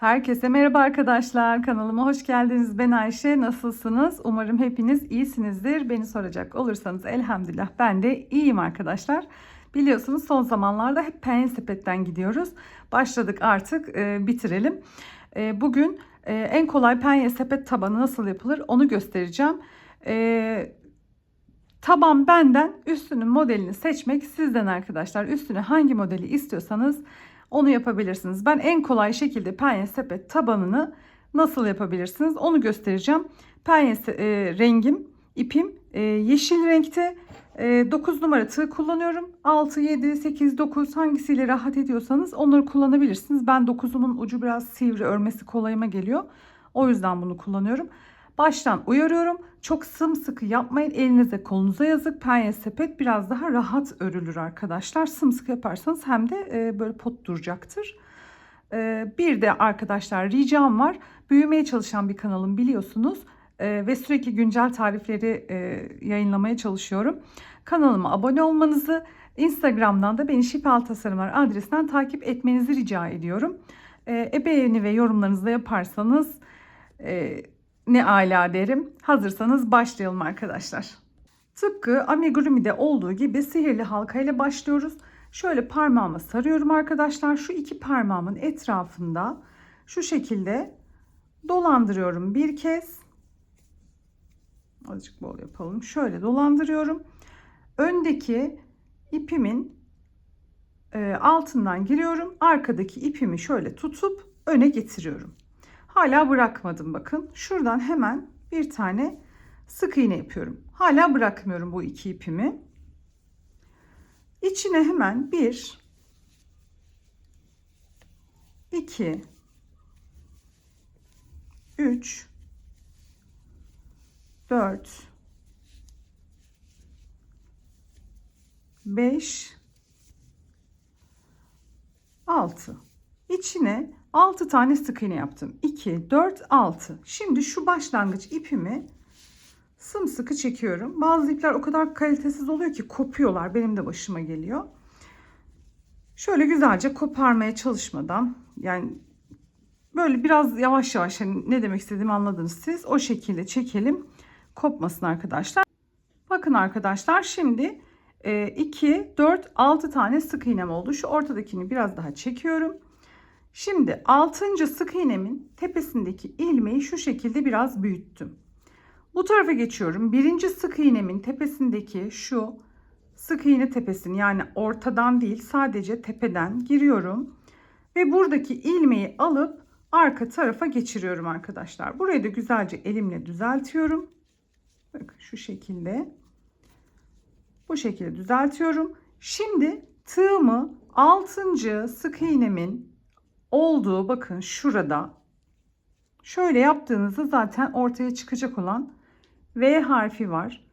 Herkese merhaba arkadaşlar. Kanalıma hoş geldiniz. Ben Ayşe. Nasılsınız? Umarım hepiniz iyisinizdir. Beni soracak olursanız elhamdülillah ben de iyiyim arkadaşlar. Biliyorsunuz son zamanlarda hep penye sepetten gidiyoruz. Başladık artık e, bitirelim. E, bugün e, en kolay penye sepet tabanı nasıl yapılır onu göstereceğim. E, taban benden üstünün modelini seçmek sizden arkadaşlar. Üstüne hangi modeli istiyorsanız onu yapabilirsiniz. Ben en kolay şekilde penye sepet tabanını nasıl yapabilirsiniz onu göstereceğim. Penye e, rengim, ipim e, yeşil renkte. E, 9 numara tığ kullanıyorum. 6, 7, 8, 9 hangisiyle rahat ediyorsanız onları kullanabilirsiniz. Ben 9'umun ucu biraz sivri örmesi kolayıma geliyor. O yüzden bunu kullanıyorum. Baştan uyarıyorum. Çok sımsıkı yapmayın. Elinize kolunuza yazık. Penye sepet biraz daha rahat örülür arkadaşlar. Sımsıkı yaparsanız hem de e, böyle pot duracaktır. E, bir de arkadaşlar ricam var. Büyümeye çalışan bir kanalım biliyorsunuz. E, ve sürekli güncel tarifleri yayınlamaya çalışıyorum. Kanalıma abone olmanızı, Instagram'dan da beni Şifalı Tasarımlar adresinden takip etmenizi rica ediyorum. E, beğeni ve yorumlarınızı da yaparsanız ne ala derim. Hazırsanız başlayalım arkadaşlar. Tıpkı amigurumi'de olduğu gibi sihirli halka ile başlıyoruz. Şöyle parmağıma sarıyorum arkadaşlar. Şu iki parmağımın etrafında şu şekilde dolandırıyorum bir kez. Azıcık bol yapalım. Şöyle dolandırıyorum. Öndeki ipimin e, altından giriyorum. Arkadaki ipimi şöyle tutup öne getiriyorum. Hala bırakmadım bakın. Şuradan hemen bir tane sık iğne yapıyorum. Hala bırakmıyorum bu iki ipimi. İçine hemen bir, iki, üç, dört, beş, altı. İçine 6 tane sık iğne yaptım. 2, 4, 6. Şimdi şu başlangıç ipimi sımsıkı çekiyorum. Bazı ipler o kadar kalitesiz oluyor ki kopuyorlar. Benim de başıma geliyor. Şöyle güzelce koparmaya çalışmadan yani böyle biraz yavaş yavaş hani ne demek istediğimi anladınız siz. O şekilde çekelim. Kopmasın arkadaşlar. Bakın arkadaşlar şimdi 2, 4, 6 tane sık iğnem oldu. Şu ortadakini biraz daha çekiyorum. Şimdi 6. sık iğnemin tepesindeki ilmeği şu şekilde biraz büyüttüm. Bu tarafa geçiyorum. Birinci sık iğnemin tepesindeki şu sık iğne tepesini yani ortadan değil sadece tepeden giriyorum. Ve buradaki ilmeği alıp arka tarafa geçiriyorum arkadaşlar. Burayı da güzelce elimle düzeltiyorum. Bakın şu şekilde. Bu şekilde düzeltiyorum. Şimdi tığımı 6. sık iğnemin olduğu bakın şurada şöyle yaptığınızda zaten ortaya çıkacak olan V harfi var.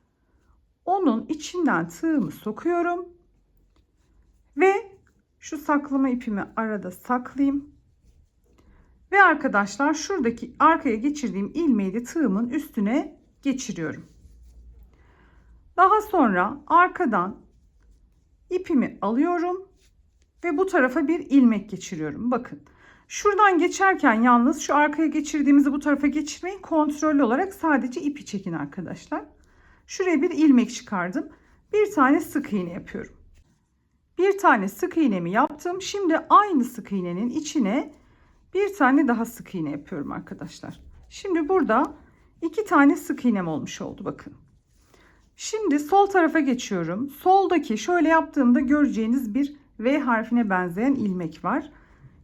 Onun içinden tığımı sokuyorum ve şu saklama ipimi arada saklayayım. Ve arkadaşlar şuradaki arkaya geçirdiğim ilmeği de tığımın üstüne geçiriyorum. Daha sonra arkadan ipimi alıyorum ve bu tarafa bir ilmek geçiriyorum. Bakın. Şuradan geçerken yalnız şu arkaya geçirdiğimizi bu tarafa geçirmeyin. Kontrollü olarak sadece ipi çekin arkadaşlar. Şuraya bir ilmek çıkardım. Bir tane sık iğne yapıyorum. Bir tane sık iğnemi yaptım. Şimdi aynı sık iğnenin içine bir tane daha sık iğne yapıyorum arkadaşlar. Şimdi burada iki tane sık iğnem olmuş oldu bakın. Şimdi sol tarafa geçiyorum. Soldaki şöyle yaptığımda göreceğiniz bir V harfine benzeyen ilmek var.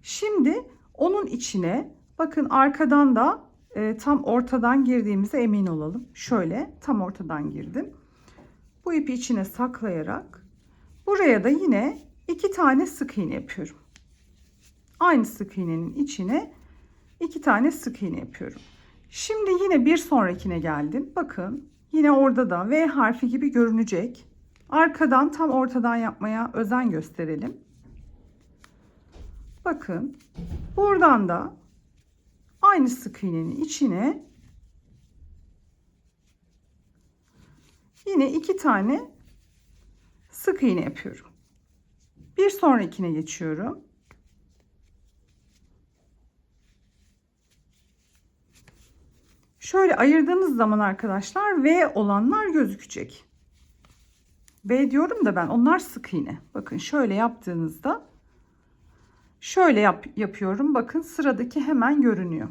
Şimdi onun içine bakın arkadan da e, tam ortadan girdiğimize emin olalım. Şöyle tam ortadan girdim. Bu ipi içine saklayarak buraya da yine iki tane sık iğne yapıyorum. Aynı sık iğnenin içine iki tane sık iğne yapıyorum. Şimdi yine bir sonrakine geldim. Bakın yine orada da V harfi gibi görünecek. Arkadan tam ortadan yapmaya özen gösterelim. Bakın buradan da aynı sık iğnenin içine yine iki tane sık iğne yapıyorum. Bir sonrakine geçiyorum. Şöyle ayırdığınız zaman arkadaşlar V olanlar gözükecek. V diyorum da ben onlar sık iğne. Bakın şöyle yaptığınızda şöyle yap, yapıyorum. Bakın sıradaki hemen görünüyor.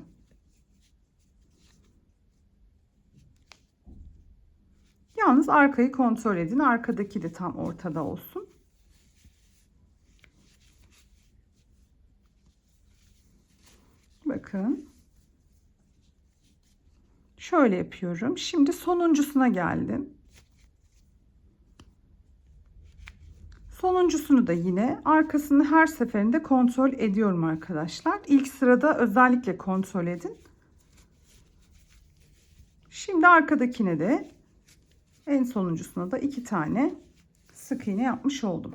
Yalnız arkayı kontrol edin. Arkadaki de tam ortada olsun. Bakın. Şöyle yapıyorum. Şimdi sonuncusuna geldim. Sonuncusunu da yine arkasını her seferinde kontrol ediyorum arkadaşlar. İlk sırada özellikle kontrol edin. Şimdi arkadakine de en sonuncusuna da iki tane sık iğne yapmış oldum.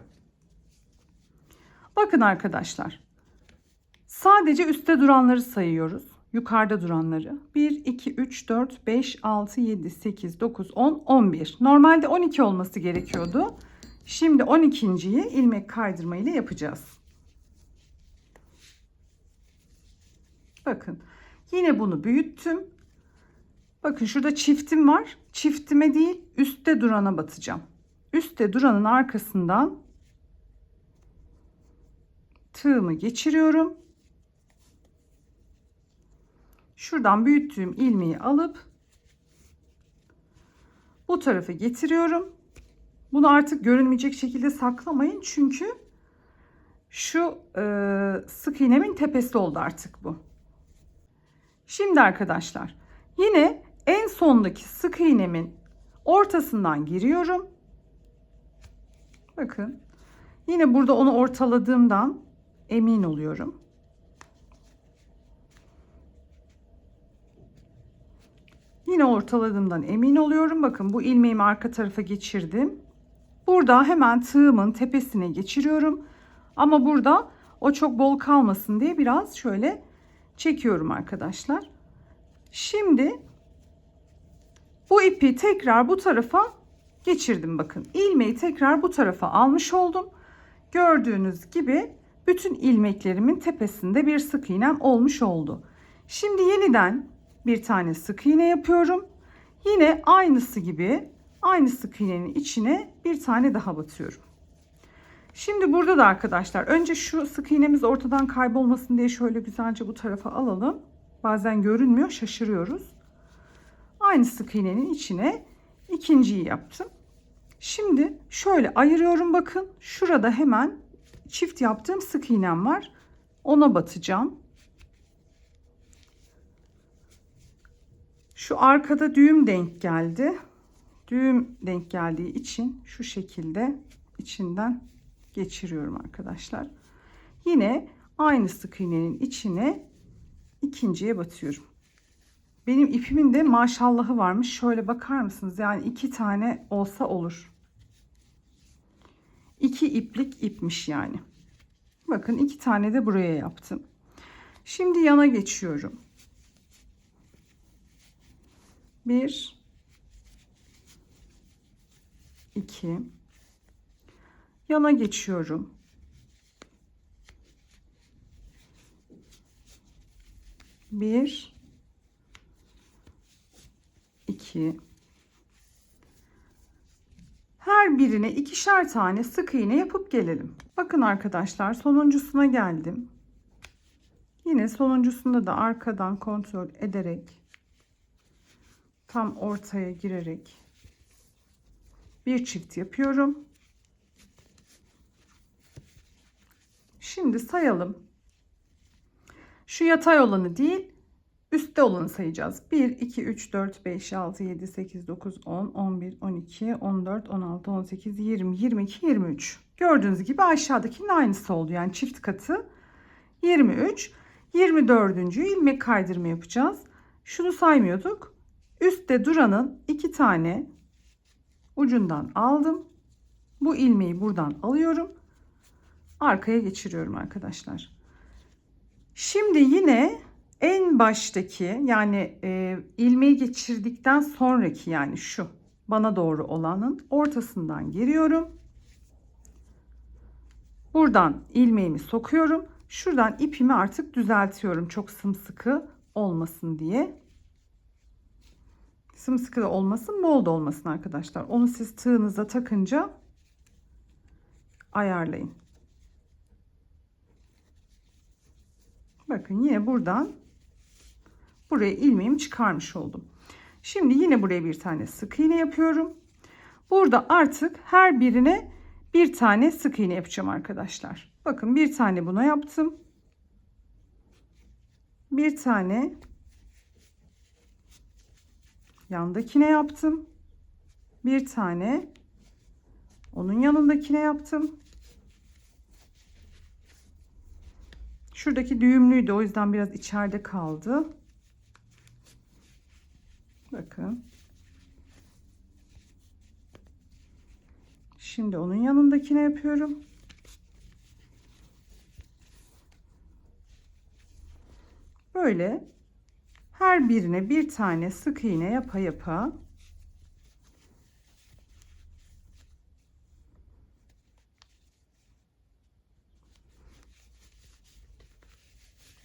Bakın arkadaşlar. Sadece üstte duranları sayıyoruz. Yukarıda duranları. 1, 2, 3, 4, 5, 6, 7, 8, 9, 10, 11. Normalde 12 olması gerekiyordu. Şimdi 12.yi ilmek kaydırma ile yapacağız. Bakın yine bunu büyüttüm. Bakın şurada çiftim var. Çiftime değil üstte durana batacağım. Üstte duranın arkasından tığımı geçiriyorum. Şuradan büyüttüğüm ilmeği alıp bu tarafa getiriyorum. Bunu artık görünmeyecek şekilde saklamayın çünkü şu e, sık iğnemin tepesi oldu artık bu. Şimdi arkadaşlar yine en sondaki sık iğnemin ortasından giriyorum. Bakın yine burada onu ortaladığımdan emin oluyorum. Yine ortaladığımdan emin oluyorum. Bakın bu ilmeğimi arka tarafa geçirdim. Burada hemen tığımın tepesine geçiriyorum. Ama burada o çok bol kalmasın diye biraz şöyle çekiyorum arkadaşlar. Şimdi bu ipi tekrar bu tarafa geçirdim bakın. ilmeği tekrar bu tarafa almış oldum. Gördüğünüz gibi bütün ilmeklerimin tepesinde bir sık iğnem olmuş oldu. Şimdi yeniden bir tane sık iğne yapıyorum. Yine aynısı gibi aynı sık iğnenin içine bir tane daha batıyorum. Şimdi burada da arkadaşlar önce şu sık iğnemiz ortadan kaybolmasın diye şöyle güzelce bu tarafa alalım. Bazen görünmüyor şaşırıyoruz. Aynı sık iğnenin içine ikinciyi yaptım. Şimdi şöyle ayırıyorum bakın. Şurada hemen çift yaptığım sık iğnem var. Ona batacağım. Şu arkada düğüm denk geldi. Düğüm denk geldiği için şu şekilde içinden geçiriyorum arkadaşlar. Yine aynı sık iğnenin içine ikinciye batıyorum. Benim ipimin de maşallahı varmış. Şöyle bakar mısınız? Yani iki tane olsa olur. İki iplik ipmiş yani. Bakın iki tane de buraya yaptım. Şimdi yana geçiyorum. Bir, iki, yana geçiyorum. Bir, iki. Her birine ikişer tane sık iğne yapıp gelelim. Bakın arkadaşlar sonuncusuna geldim. Yine sonuncusunda da arkadan kontrol ederek tam ortaya girerek bir çift yapıyorum. Şimdi sayalım. Şu yatay olanı değil, üstte olanı sayacağız. 1, 2, 3, 4, 5, 6, 7, 8, 9, 10, 11, 12, 14, 16, 18, 20, 22, 23. Gördüğünüz gibi aşağıdakinin aynısı oldu. Yani çift katı 23. 24. ilmek kaydırma yapacağız. Şunu saymıyorduk. Üstte duranın iki tane ucundan aldım. Bu ilmeği buradan alıyorum. Arkaya geçiriyorum arkadaşlar. Şimdi yine en baştaki yani e, ilmeği geçirdikten sonraki yani şu bana doğru olanın ortasından giriyorum. Buradan ilmeğimi sokuyorum. Şuradan ipimi artık düzeltiyorum çok sımsıkı olmasın diye. Sımsıkı da olmasın, bol da olmasın arkadaşlar. Onu siz tığınıza takınca ayarlayın. Bakın yine buradan buraya ilmeğimi çıkarmış oldum. Şimdi yine buraya bir tane sık iğne yapıyorum. Burada artık her birine bir tane sık iğne yapacağım arkadaşlar. Bakın bir tane buna yaptım. Bir tane yandakine yaptım. Bir tane onun yanındakine yaptım. Şuradaki düğümlüydü o yüzden biraz içeride kaldı. Bakın. Şimdi onun yanındakine yapıyorum. Böyle her birine bir tane sık iğne yapa yapa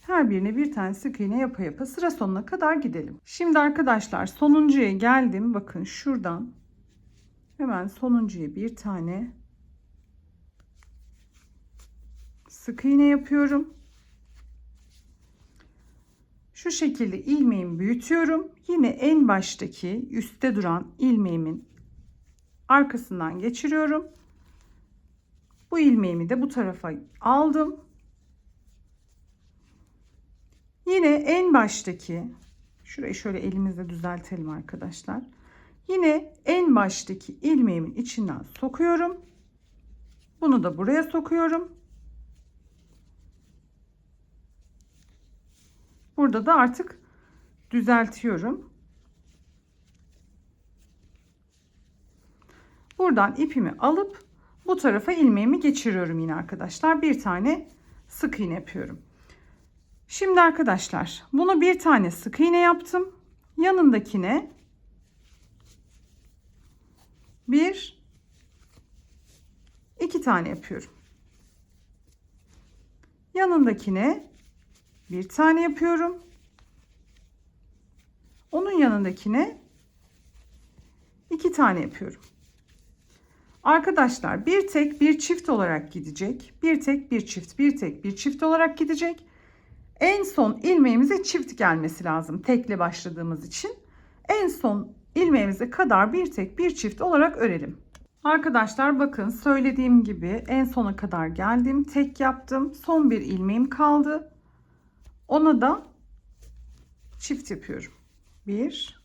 her birine bir tane sık iğne yapa yapa sıra sonuna kadar gidelim. Şimdi arkadaşlar sonuncuya geldim. Bakın şuradan hemen sonuncuya bir tane sık iğne yapıyorum. Şu şekilde ilmeğimi büyütüyorum. Yine en baştaki üstte duran ilmeğimin arkasından geçiriyorum. Bu ilmeğimi de bu tarafa aldım. Yine en baştaki şurayı şöyle elimizle düzeltelim arkadaşlar. Yine en baştaki ilmeğimin içinden sokuyorum. Bunu da buraya sokuyorum. Burada da artık düzeltiyorum. Buradan ipimi alıp bu tarafa ilmeğimi geçiriyorum yine arkadaşlar. Bir tane sık iğne yapıyorum. Şimdi arkadaşlar bunu bir tane sık iğne yaptım. Yanındakine bir iki tane yapıyorum. Yanındakine bir tane yapıyorum. Onun yanındakine iki tane yapıyorum. Arkadaşlar bir tek bir çift olarak gidecek. Bir tek bir çift, bir tek bir çift olarak gidecek. En son ilmeğimize çift gelmesi lazım tekle başladığımız için. En son ilmeğimize kadar bir tek bir çift olarak örelim. Arkadaşlar bakın söylediğim gibi en sona kadar geldim. Tek yaptım. Son bir ilmeğim kaldı. Ona da çift yapıyorum. 1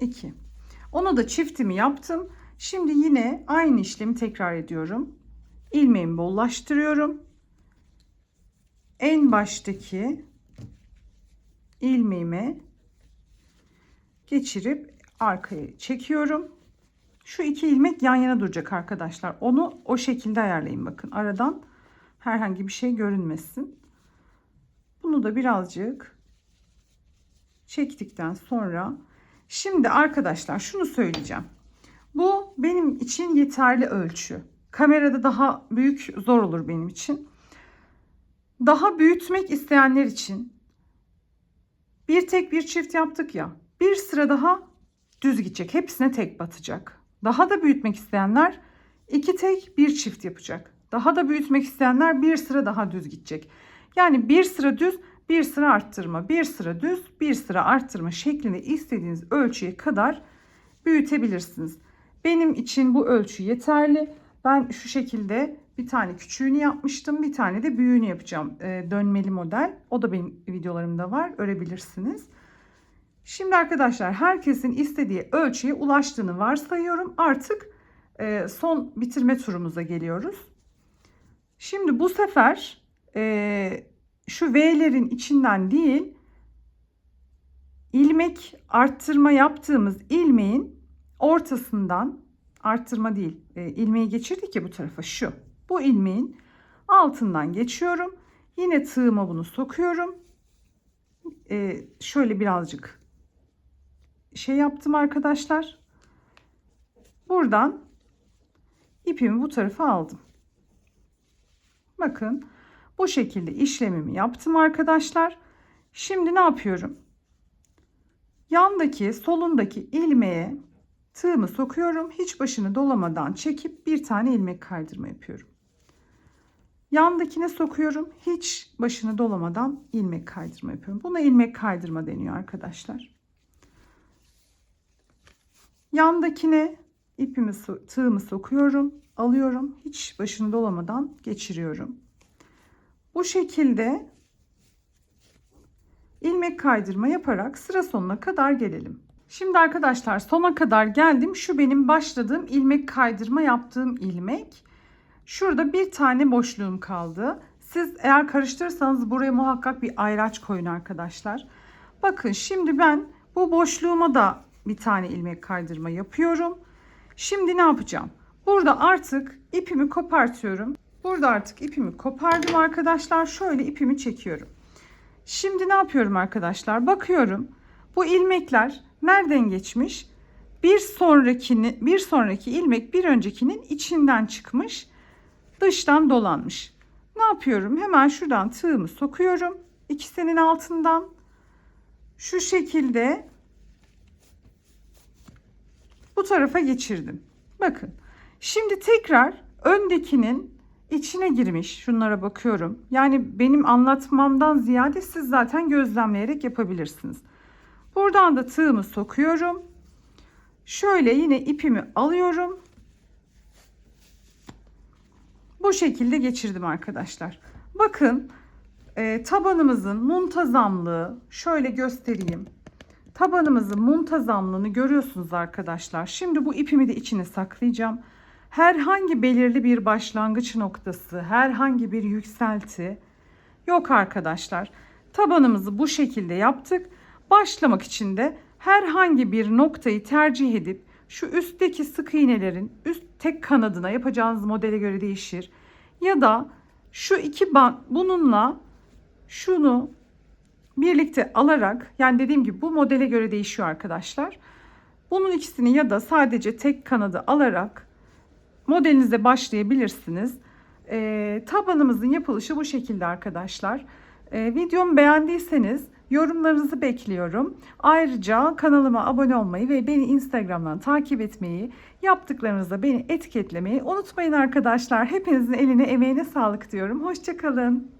2 Ona da çiftimi yaptım. Şimdi yine aynı işlemi tekrar ediyorum. İlmeğimi bollaştırıyorum. En baştaki ilmeğime geçirip arkaya çekiyorum. Şu iki ilmek yan yana duracak arkadaşlar. Onu o şekilde ayarlayın bakın. Aradan herhangi bir şey görünmesin. Bunu da birazcık çektikten sonra şimdi arkadaşlar şunu söyleyeceğim. Bu benim için yeterli ölçü. Kamerada daha büyük zor olur benim için. Daha büyütmek isteyenler için bir tek bir çift yaptık ya. Bir sıra daha düz gidecek. Hepsine tek batacak. Daha da büyütmek isteyenler iki tek bir çift yapacak. Daha da büyütmek isteyenler bir sıra daha düz gidecek. Yani bir sıra düz, bir sıra arttırma, bir sıra düz, bir sıra arttırma şeklinde istediğiniz ölçüye kadar büyütebilirsiniz. Benim için bu ölçü yeterli. Ben şu şekilde bir tane küçüğünü yapmıştım. Bir tane de büyüğünü yapacağım. E, dönmeli model. O da benim videolarımda var. Örebilirsiniz. Şimdi arkadaşlar herkesin istediği ölçüye ulaştığını varsayıyorum. Artık e, son bitirme turumuza geliyoruz. Şimdi bu sefer e, şu V'lerin içinden değil ilmek arttırma yaptığımız ilmeğin ortasından arttırma değil e, ilmeği geçirdik ya bu tarafa şu bu ilmeğin altından geçiyorum. Yine tığıma bunu sokuyorum. E, şöyle birazcık şey yaptım arkadaşlar. Buradan ipimi bu tarafa aldım. Bakın bu şekilde işlemimi yaptım arkadaşlar şimdi ne yapıyorum Yandaki solundaki ilmeğe tığımı sokuyorum. Hiç başını dolamadan çekip bir tane ilmek kaydırma yapıyorum. Yandakine sokuyorum. Hiç başını dolamadan ilmek kaydırma yapıyorum. Buna ilmek kaydırma deniyor arkadaşlar. Yandakine ipimi tığımı sokuyorum, alıyorum. Hiç başını dolamadan geçiriyorum. Bu şekilde ilmek kaydırma yaparak sıra sonuna kadar gelelim. Şimdi arkadaşlar sona kadar geldim. Şu benim başladığım ilmek kaydırma yaptığım ilmek. Şurada bir tane boşluğum kaldı. Siz eğer karıştırırsanız buraya muhakkak bir ayraç koyun arkadaşlar. Bakın şimdi ben bu boşluğuma da bir tane ilmek kaydırma yapıyorum. Şimdi ne yapacağım? Burada artık ipimi kopartıyorum. Burada artık ipimi kopardım arkadaşlar. Şöyle ipimi çekiyorum. Şimdi ne yapıyorum arkadaşlar? Bakıyorum. Bu ilmekler nereden geçmiş? Bir sonrakini bir sonraki ilmek bir öncekinin içinden çıkmış. Dıştan dolanmış. Ne yapıyorum? Hemen şuradan tığımı sokuyorum. İkisinin altından şu şekilde bu tarafa geçirdim. Bakın. Şimdi tekrar öndekinin içine girmiş. Şunlara bakıyorum. Yani benim anlatmamdan ziyade siz zaten gözlemleyerek yapabilirsiniz. Buradan da tığımı sokuyorum. Şöyle yine ipimi alıyorum. Bu şekilde geçirdim arkadaşlar. Bakın e, tabanımızın muntazamlığı şöyle göstereyim. Tabanımızın muntazamlığını görüyorsunuz arkadaşlar. Şimdi bu ipimi de içine saklayacağım. Herhangi belirli bir başlangıç noktası, herhangi bir yükselti yok arkadaşlar. Tabanımızı bu şekilde yaptık. Başlamak için de herhangi bir noktayı tercih edip şu üstteki sık iğnelerin üst tek kanadına yapacağınız modele göre değişir. Ya da şu iki bant bununla şunu birlikte alarak yani dediğim gibi bu modele göre değişiyor arkadaşlar. Bunun ikisini ya da sadece tek kanadı alarak modelinize başlayabilirsiniz. Ee, tabanımızın yapılışı bu şekilde arkadaşlar. Ee, videomu beğendiyseniz yorumlarınızı bekliyorum. Ayrıca kanalıma abone olmayı ve beni Instagram'dan takip etmeyi, yaptıklarınızda beni etiketlemeyi unutmayın arkadaşlar. Hepinizin eline emeğine sağlık diyorum. Hoşçakalın.